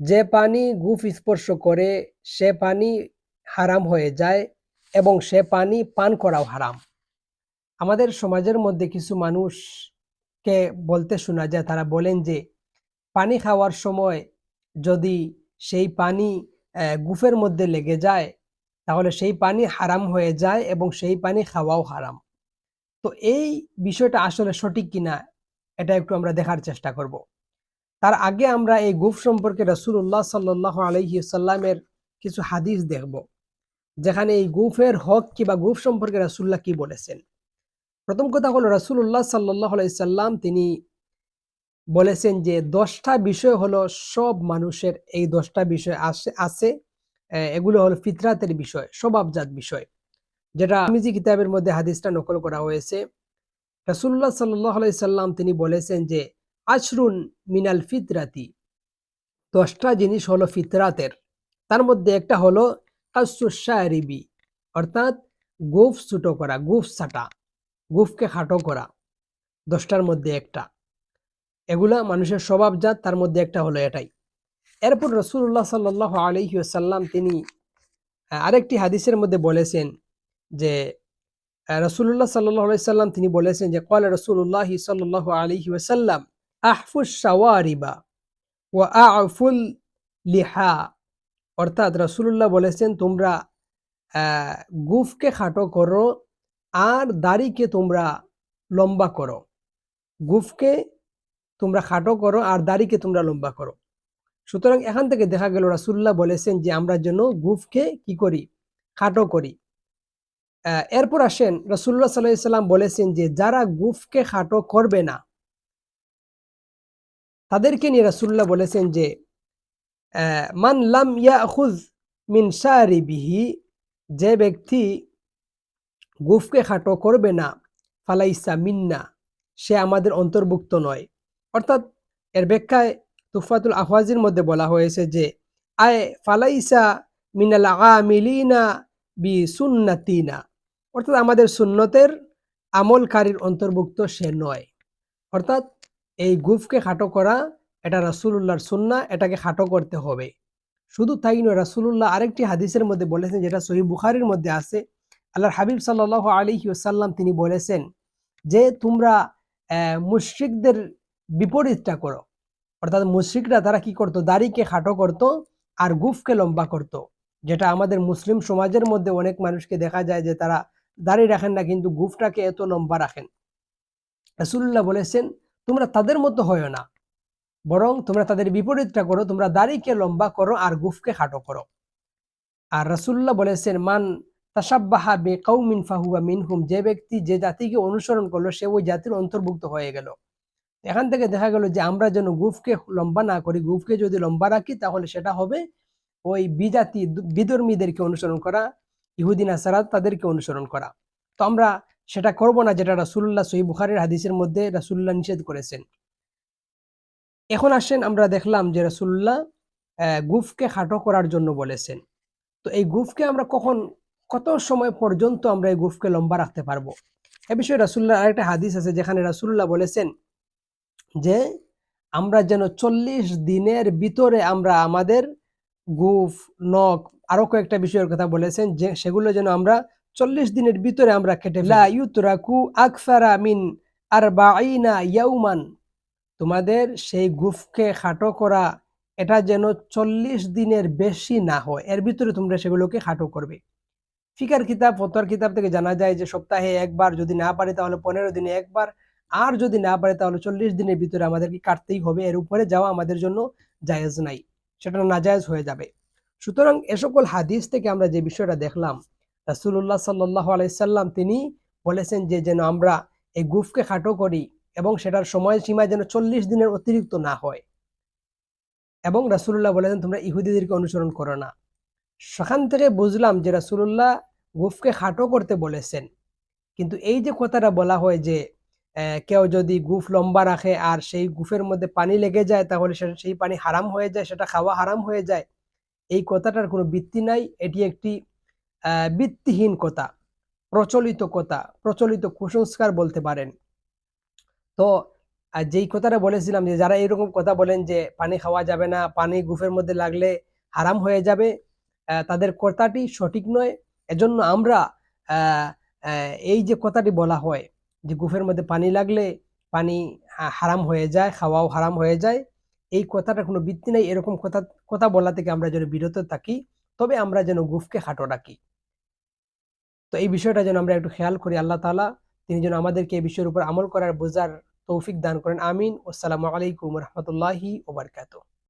যে পানি গুফ স্পর্শ করে, সে পানি হারাম হয়ে যায় এবং সে পানি পান করাও হারাম। আমাদের সমাজের মধ্যে কিছু মানুষকে বলতে শোনা যায়, তারা বলেন যে, পানি খাওয়ার সময় যদি সেই পানি গুফের মধ্যে লেগে যায়, তাহলে সেই পানি হারাম হয়ে যায় এবং সেই পানি খাওয়াও হারাম। তো এই বিষয়টা আসলে সঠিক কিনা, এটা একটু আমরা দেখার চেষ্টা করব। তার আগে আমরা এই গুফ সম্পর্কে রসুল্লাহ সাল্লাহ আলহিসাল্লামের কিছু হাদিস দেখব, যেখানে এই গুফের হক কিংবা গুফ সম্পর্কে রাসুল্লাহ কি বলেছেন। প্রথম কথা হলো রাসুল্লাহ সাল্লাহ আলাইসাল্লাম তিনি বলেছেন যে দশটা বিষয় হলো সব মানুষের, এই দশটা বিষয় আসে, আছে এগুলো হলো ফিতরাতের বিষয়, স্বভাবজাত বিষয়, যেটা আমিজি কিতাবের মধ্যে হাদিসটা নকল করা হয়েছে। রাসুল্লাহ সাল্লাহ আলাইসাল্লাম তিনি বলেছেন যে আশরুন মিনাল ফিতরাতি। দশটা জিনিস হলো ফিতরাতের। তার মধ্যে একটা হলো কাসুসারিবি অর্থাৎ গুফ ছুটো করা, গুফ ছাটা, গুফকে খাটো করা, দশটার মধ্যে একটা। এগুলা মানুষের স্বভাবজাত, তার মধ্যে একটা হলো এটাই। এরপর রসুল্লাহ সাল্লাহ আলহিউসাল্লাম তিনি আরেকটি হাদিসের মধ্যে বলেছেন যে রসুল্লাহ সাল্লাহ সাল্লাম তিনি বলেছেন যে কল রসুল্লাহ সাল্লাহ আলহি আহফুস সাওয়ারিবা ও আফুল লিহা অর্থাৎ রসুল্লাহ বলেছেন, তোমরা গুফকে খাটো করো আর দাড়িকে তোমরা লম্বা করো। গুফকে তোমরা খাটো করো আর দাড়িকে তোমরা লম্বা করো। সুতরাং এখান থেকে দেখা গেল রাসুল্লাহ বলেছেন যে, আমরা যেন গুফকে কি করি? খাটো করি। এরপর আসেন রসুল্লাহ সাল্লাম বলেছেন যে, যারা গুফকে খাটো করবে না তাদেরকে নিয়ে রাসুল্লাহ বলেছেন যে মান লাম ইয়াখুজ মিন বিহি যে ব্যক্তি গুফকে খাটো করবে না, ফালাইসা মিন্না, সে আমাদের অন্তর্ভুক্ত নয়। অর্থাৎ এর ব্যাখ্যায় তুফাতুল আহওয়াজির মধ্যে বলা হয়েছে যে, আয় ফালাইসা মিনাল আমিলিনা বি সুন্নাতিনা অর্থাৎ আমাদের সুন্নতের আমলকারীর অন্তর্ভুক্ত সে নয়। অর্থাৎ এই গুফকে খাটো করা, এটা রাসুলুল্লাহর সুন্না এটাকে খাটো করতে হবে। শুধু তাই নয়, রাসুলুল্লাহ আরেকটি হাদিসের মধ্যে বলেছেন, যেটা সহি বুখারির মধ্যে আছে। আল্লাহর হাবিব সাল্লাহ আলী ওসাল্লাম তিনি বলেছেন যে, তোমরা মুশরিকদের বিপরীতটা করো। অর্থাৎ মুশরিকরা তারা কি করতো? দাড়িকে খাটো করত আর গুফকে লম্বা করত। যেটা আমাদের মুসলিম সমাজের মধ্যে অনেক মানুষকে দেখা যায় যে, তারা দাড়ি রাখেন না, কিন্তু গুফটাকে এত লম্বা রাখেন। রাসুল্লাহ বলেছেন তোমরা তাদের মতো হয় না। বরং তোমরা তাদের বিপরীতটা করো, তোমরা দাড়িকে লম্বা করো আর গুফকে খাটো করো। আর রাসুল্লাহ বলেছেন, মান তাসাব্বাহা বে ফাহুয়া যে ব্যক্তি যে জাতিকে অনুসরণ করল, সে ওই জাতির অন্তর্ভুক্ত হয়ে গেল। এখান থেকে দেখা গেল যে আমরা যেন গুফকে লম্বা না করি, গুফকে যদি লম্বা রাখি, তাহলে সেটা হবে ওই বিজাতি বিধর্মীদেরকে অনুসরণ করা ইহুদিন আসারাত তাদেরকে অনুসরণ করা। তো আমরা সেটা করব না, যেটা রাসুল্লাহ সহি বুখারের হাদিসের মধ্যে রাসুল্লাহ নিষেধ করেছেন। এখন আসেন, আমরা দেখলাম যে রাসুল্লাহ গুফকে খাটো করার জন্য বলেছেন। তো এই গুফকে আমরা কখন, কত সময় পর্যন্ত আমরা এই গুফকে লম্বা রাখতে পারব? এ বিষয়ে রাসুল্লাহ আরেকটা হাদিস আছে যেখানে রাসুল্লাহ বলেছেন যে, আমরা যেন চল্লিশ দিনের ভিতরে আমরা আমাদের গুফ, নখ, আরও কয়েকটা বিষয়ের কথা বলেছেন, যে, সেগুলো যেন আমরা চল্লিশ দিনের ভিতরে আমরা কেটে। লা ইউতরাকু আকসারা মিন আরবাঈনা ইয়াউমান। তোমাদের সেই গুফকে খাটো করা, এটা যেন চল্লিশ দিনের বেশি না হয়। এর ভিতরে তোমরা সেগুলোকে খাটো করবে। ফিকার কিতাব, ফতোয়ার কিতাব থেকে জানা যায় যে সপ্তাহে একবার যদি না পারে তাহলে পনেরো দিনে একবার, আর যদি না পারে তাহলে চল্লিশ দিনের ভিতরে আমাদেরকে কাটতেই হবে। এর উপরে যাওয়া আমাদের জন্য জায়েজ নাই, সেটা নাজায়েজ হয়ে যাবে। সুতরাং এ সকল হাদিস থেকে আমরা যে বিষয়টা দেখলাম রাসুল্লাহ সাল্লাহ আলাইসাল্লাম তিনি বলেছেন যে, যেন আমরা এই গুফকে খাটো করি এবং সেটার সময়সীমা যেন চল্লিশ দিনের অতিরিক্ত না হয়। এবং রাসুল্লাহ বলেছেন, তোমরা ইহুদিদেরকে অনুসরণ করো না। সেখান থেকে বুঝলাম যে রাসুল্লাহ গুফকে খাটো করতে বলেছেন। কিন্তু এই যে কথাটা বলা হয় যে কেউ যদি গুফ লম্বা রাখে আর সেই গুফের মধ্যে পানি লেগে যায়, তাহলে সে- সেই পানি হারাম হয়ে যায়, সেটা খাওয়া হারাম হয়ে যায়, এই কথাটার কোনো ভিত্তি নাই। এটি একটি ভিত্তিহীন কথা, প্রচলিত কথা, প্রচলিত কুসংস্কার বলতে পারেন। তো যেই কথাটা বলেছিলাম যে যারা এরকম কথা বলেন যে পানি খাওয়া যাবে না, পানি গুফের মধ্যে লাগলে হারাম হয়ে যাবে তাদের কথাটি সঠিক নয়। এজন্য আমরা এই যে কথাটি বলা হয় যে গুফের মধ্যে পানি লাগলে পানি হারাম হয়ে যায়, খাওয়াও হারাম হয়ে যায়, এই কথাটা কোনো ভিত্তি নেই। এরকম কথা কথা বলা থেকে আমরা যেন বিরত থাকি, তবে আমরা যেন গুফকে খাটো রাখি। তো এই বিষয়টা যেন আমরা একটু খেয়াল করি, আল্লাহ তালা তিনি যেন আমাদেরকে এই বিষয়ের উপর আমল করার বোঝার তৌফিক দান করেন। আমিন। আসসালামু আলাইকুম রহমতুল্লাহি ওবরকাতুহ